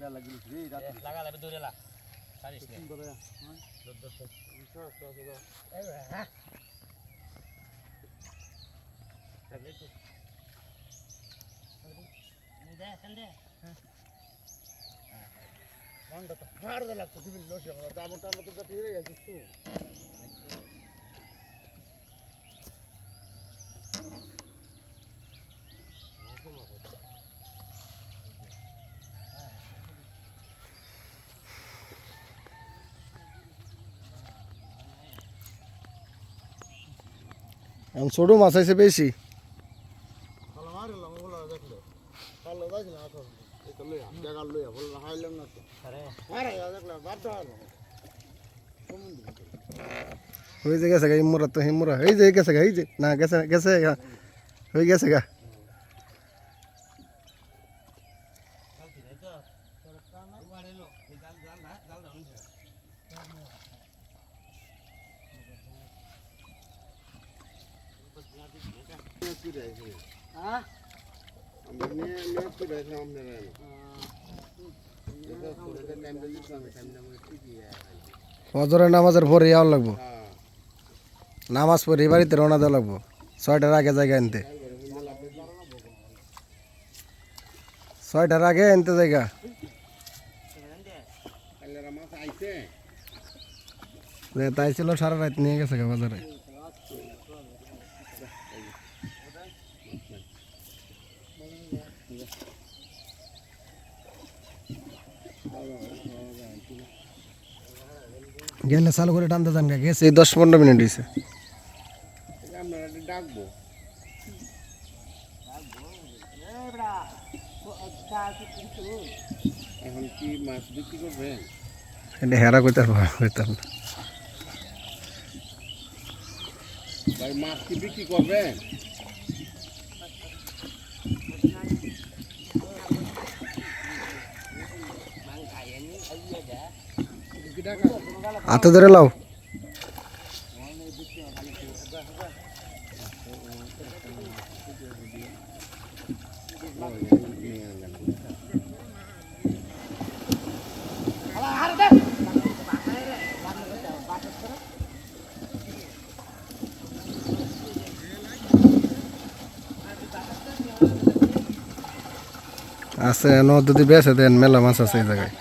লাগা লাগা দূরে লা সারিস নে এখন ছোট মাছ আছে বেশি ভালো মারে লাম বলা দেখলে ভালো যাইছিল না তো এই তো লইয়া জায়গা লইয়া বললা হাইলাম না তো আরে আরে দেখলে বাধ্য হলো হয়ে যে গেছে গা ইমুরা তো হিমুরা এই যে গেছে গা, এই যে। না, গেছে গেছে হয়ে গেছে গা হ্যাঁ আমি নিয়ে নিয়ে কি রয়েছে আমাদের এটা পুরো টাইম দিতে আমি টাইম না ঠিকই ফজরের নামাজের পরে যাওয়ার লাগবো। নামাজ পড়ে বাড়িতে রওনা দেওয়া লাগবো। ছয়টার আগে জায়গা আনতে। ছয়টার আগে আনতে জায়গা। তাই ছিল সারা রাত নিয়ে গেছে বাজারে। গেলে চালু করে টানতে যান গা গেছে। এই দশ পনেরো মিনিট হয়েছে ডাকবো এখন কি মাছ বিক্রি করবেন এটা হেরা কইতে পারব কইতাম না। ভাই মাছ কি বিক্রি করবেন? হাতে ধরে লাও। আছে নদী বেছে দেন মেলা মাছ আছে এই জায়গায়।